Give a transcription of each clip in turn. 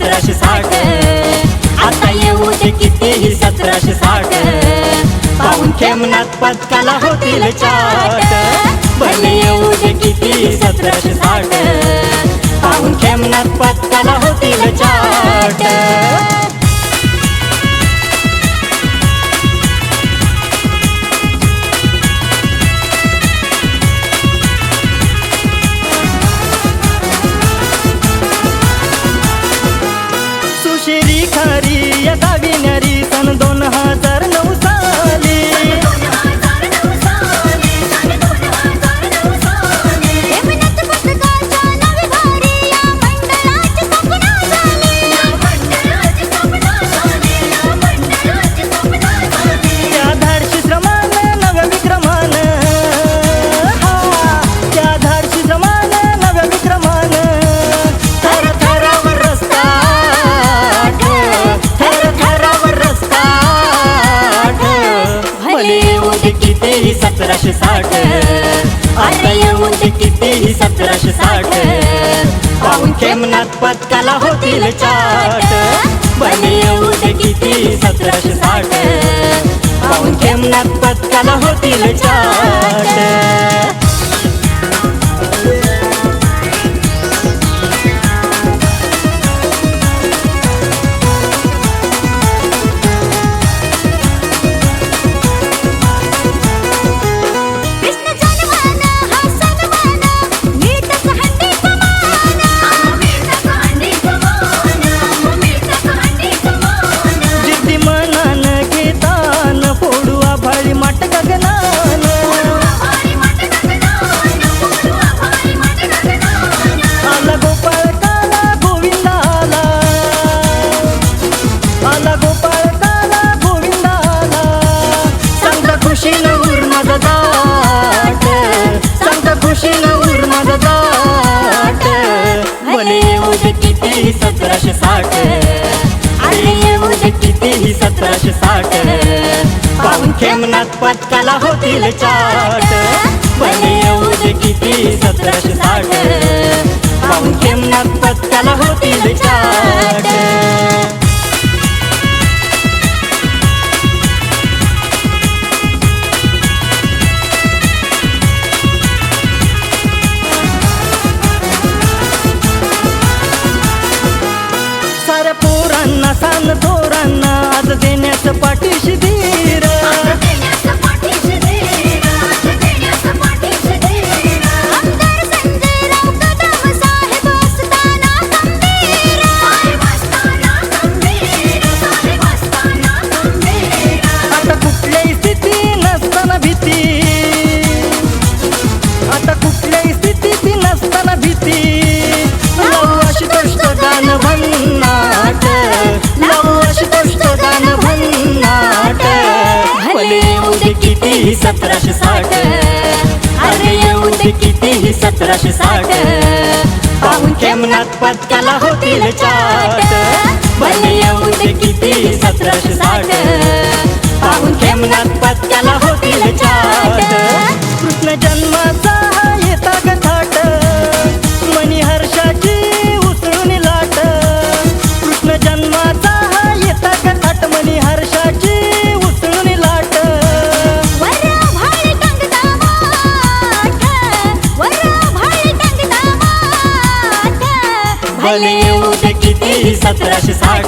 सतराशे साठ. आता येऊ दे कितीही सतराशे साठ. पाहून खेमनाथ पथकाला होतील चाट. भले येऊ दे कितीही सतराशे साठ. पाहून खेमनाथ पथकाला होतील चाट. झाला होतील चाट. बने येऊ दे किती सतराशे साठ. पाहून खेमनाथ पथकाला होतील चाट. वाटकाला होतील चाट. बने येऊ दे किती सतराशे साठ. कितीही सतराशे साठ. पाहून खेमनाथ पथकाला होतील चाट. बने येऊ दे कितीही सतराशे साठ. पाहून खेमनाथ पथकाला होतील चाट. सतराशे साठ.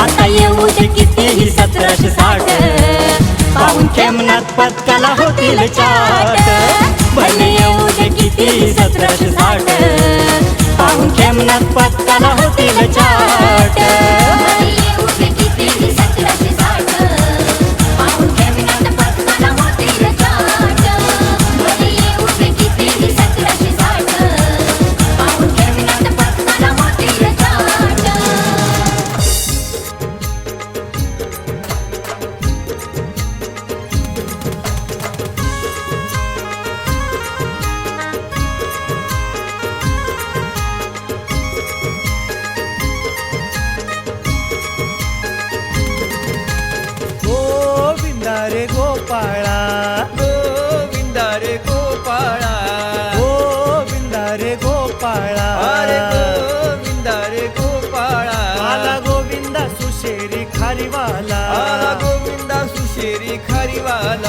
आता येऊ दे कितीही सतराशे साठ. पाहून केमनात पत्काला होतील चाट. भले येऊ दे कितीही सतराशे साठ. पाहून केमनात पत्काला होतील चार బాల గోవింద సుశేరి ఖరివాల.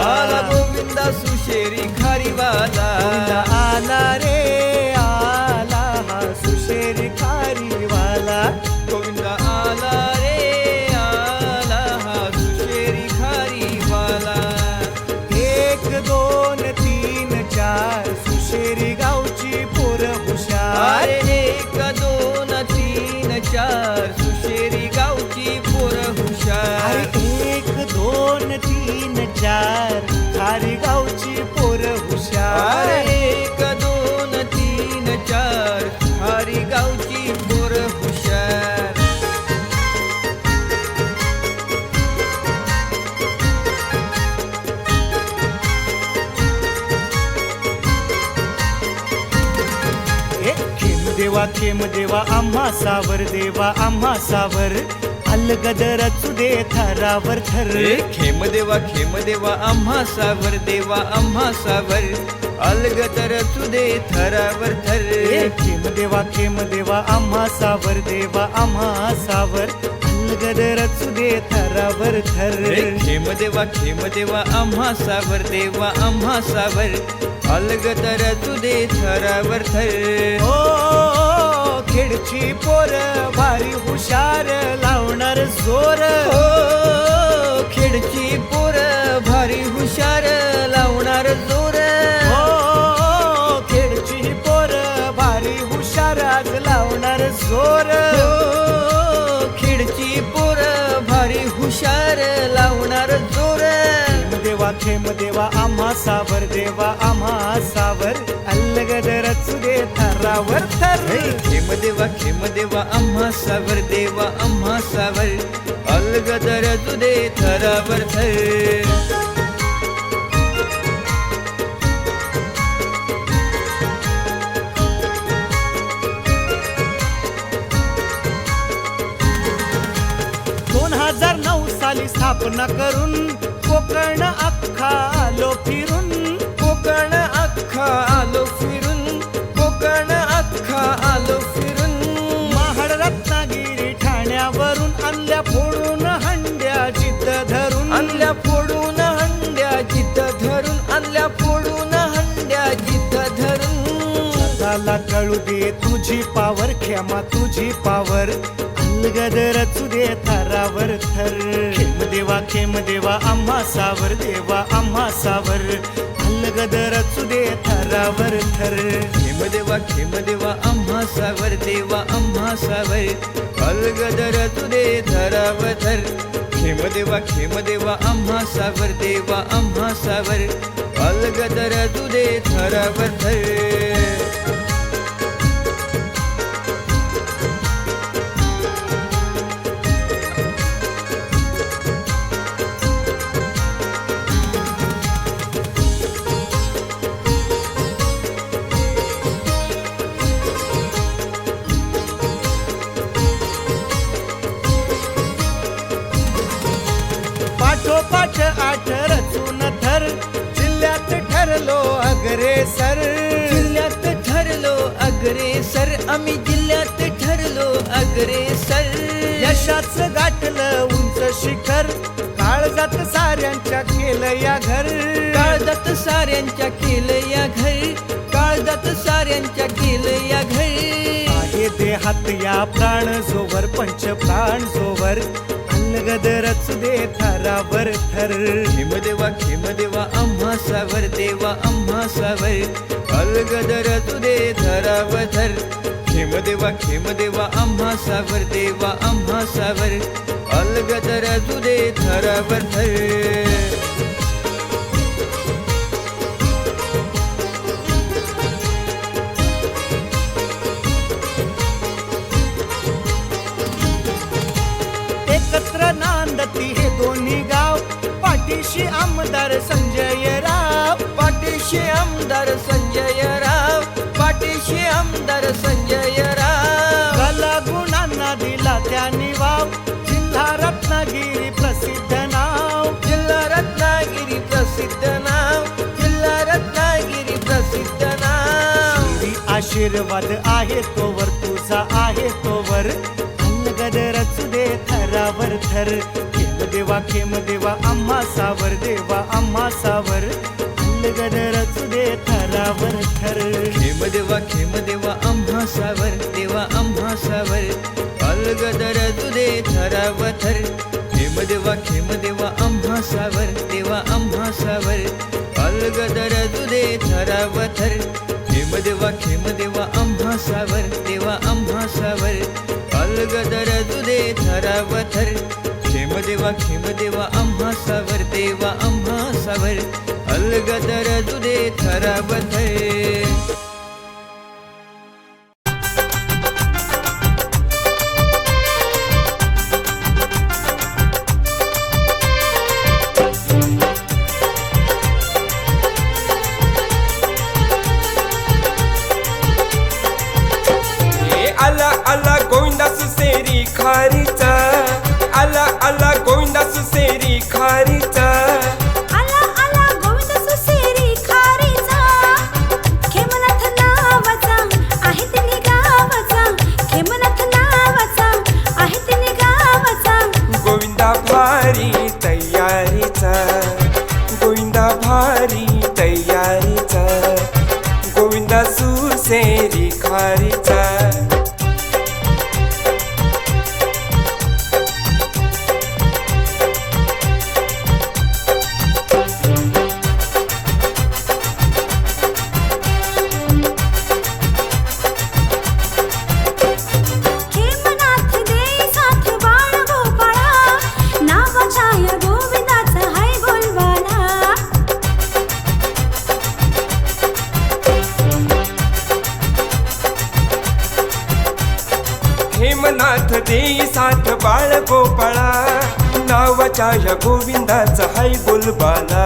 బాల గోవింద సుశేరి ఖరివాల. चार खारी गावची पोर हुशार. एक दोन तीन चार खारी गावची पोर हुशार. खेम देवा खेम देवा आम्हा सावर देवा आम्हा सावर. अलगदर दे थरावर थर. रे खेम देवा खेम देवा आम्हा सावर देवा आम्हा सावर. अलगतर तुदे थरावर थर. ए, खेम देवा खेम देवा आम्हा सावर देवा आम्हा सावर. अलगदर दे थरावर थर. रे खेम देवा खेम देवा आम्हा सावर देवा आम्हा सावर. अलगतर तुदे थरावर थर. ओ खेडची पोर भारी हुशार लावणार जोर. हो खेडची पोर भारी हुशार लावणार जोर. हो खेडची पोर भारी हुशार आज लावणार जोर. ओ खेडची पोर भारी हुशार लावणार जोर. देवा खेम देवा आम्हा सावर देवा आम्हा सावर रचू दे थरावर थर. खेम देवा खेम देवा आम्हा सावर देवा आम्हा सावर. अलगदर तुदे थरावर थर. दोन हजार नऊ साली स्थापना करून जगाला दे तुझी पावर क्षमा तुझी पावर. अलगद रचू दे थरावर थर. खेम देवा खेम देवा आम्हा सावर. देवा आम्हा सावर. अलगद रचू दे थरावर थर. खेम देवा खेम देवा आम्हा सावर. देवा आम्हा सावर. अलगदर दे थरावर थर. खेम देवा खेम देवा आम्हा सावर. देवा आम्हा सावर. अलगदर तुदे धराव धर थर. अग्रेसर आम्ही जिल्ह्यात ठरलो अग्रेसर यशाच गाठलं उंच शिखर काळजात साऱ्यांच्या केलं या घर. काळजात साऱ्यांच्या केलं या घर काळजात साऱ्यांच्या केलं या घर. आहे देहात या प्राण जोवर पंच प्राण जोवर गदरच दे थरावर थर. खेम देवा खेम देवा आम्हा सावर देवा आम्हा सावर. अलगदर दे धराव धर खेम देवा खेम देवा आम्हा सावर देवा आम्हा सावर. अलगदर तुदे धराव थर. पाठीशी आमदार संजय राव पाठीशी आमदार संजय राव पाठीशी आमदार संजय राव. कला गुणांना दिला त्यांनी वाव जिल्हा रत्नागिरी प्रसिद्ध नाव. जिल्हा रत्नागिरी प्रसिद्ध नाव जिल्हा रत्नागिरी प्रसिद्ध नाव. आशीर्वाद आहे तोवर तुझा आहे तोवर. गदरच दे थरावर थर देवा खेम देवा आम्हा सावर देवा आम्हा सावर. अलगद रचू दे थरावर थर. खेम देवा खेम देवा आम्हा सावर देवा आम्हा सावर. अलगदर दे थरावर थर. खेम देवा खेम देवा आम्हा सावर देवा आम्हा सावर. अलगदर दे थरावर थर. खेम देवा खेम देवा आम्हा सावर देवा आम्हा सावर. अलगदर दे थरावर थर. देवा खेम देवा आम्हा सावर देवा आम्हा सावर अलगदर तुदे थराव गोविंदा नावाच्या या गोविंदाचा हाय बोलबाला.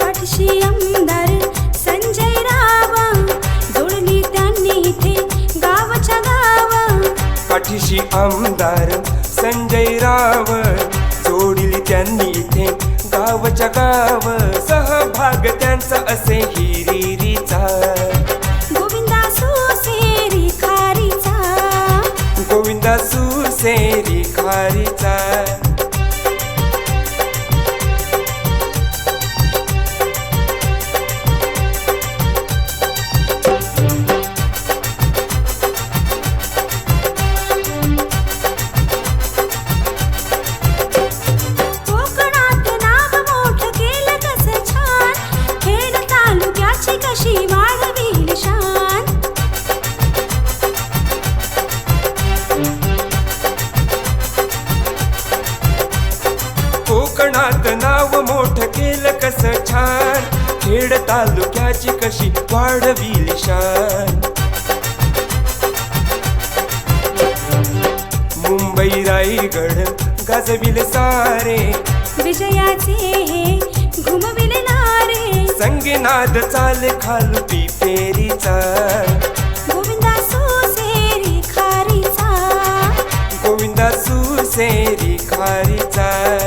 पाठशी आमदार संजय राव जोडली त्यांनी इथे गावाच्या गाव. पाठीशी आमदार संजय राव जोडली त्यांनी इथे गावच्या गाव. सहभाग त्यांचा असे हिरिरीचा. विजयाचे हे घुमविले नारे. संगीनाद चाल खालुपी फेरीचा. गोविंदा सुसेरी खारीचा. गोविंदा सुसेरी खारीचा.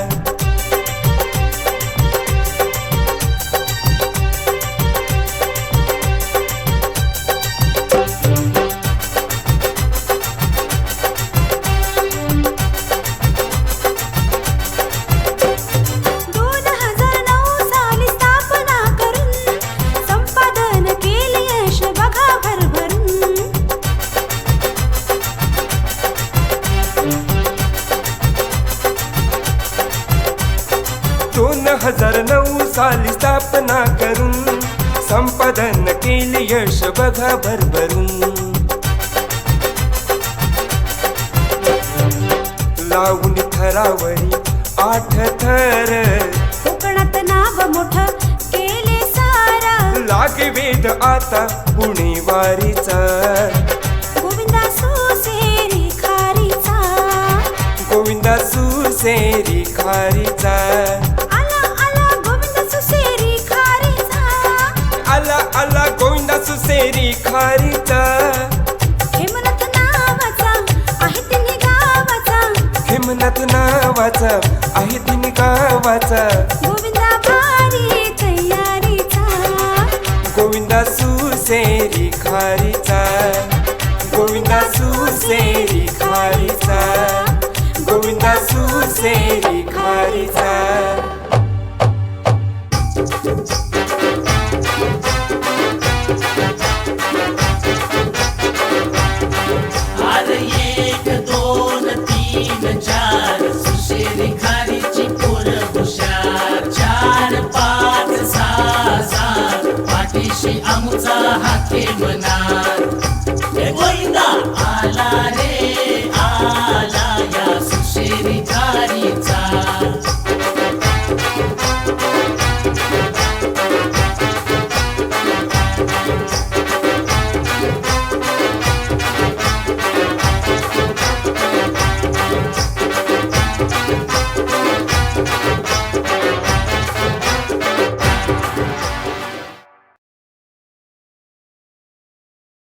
यश बघा भरभरून. लावून थरावरी आठ थर. कोकणात नाव मोठं केले सारा. लागे वेद आता पुणे वारीचा. गोविंदा सुसेरी खारीचा. गोविंदा सुसेरी खारीचा. खारीचा हेमनाथ नावाचा आहे तिने गावाचा. हेमनाथ नावाचा आहे तिने गावाचा. गोविंदा भारी तयारीचा. गोविंदा सुसेरी खारीचा. गोविंदा सुसेरी खारीचा. गोविंदा सुसेरी खारीचा. हुशार चार पाच सहा पाठीशी आमचा हाके मनार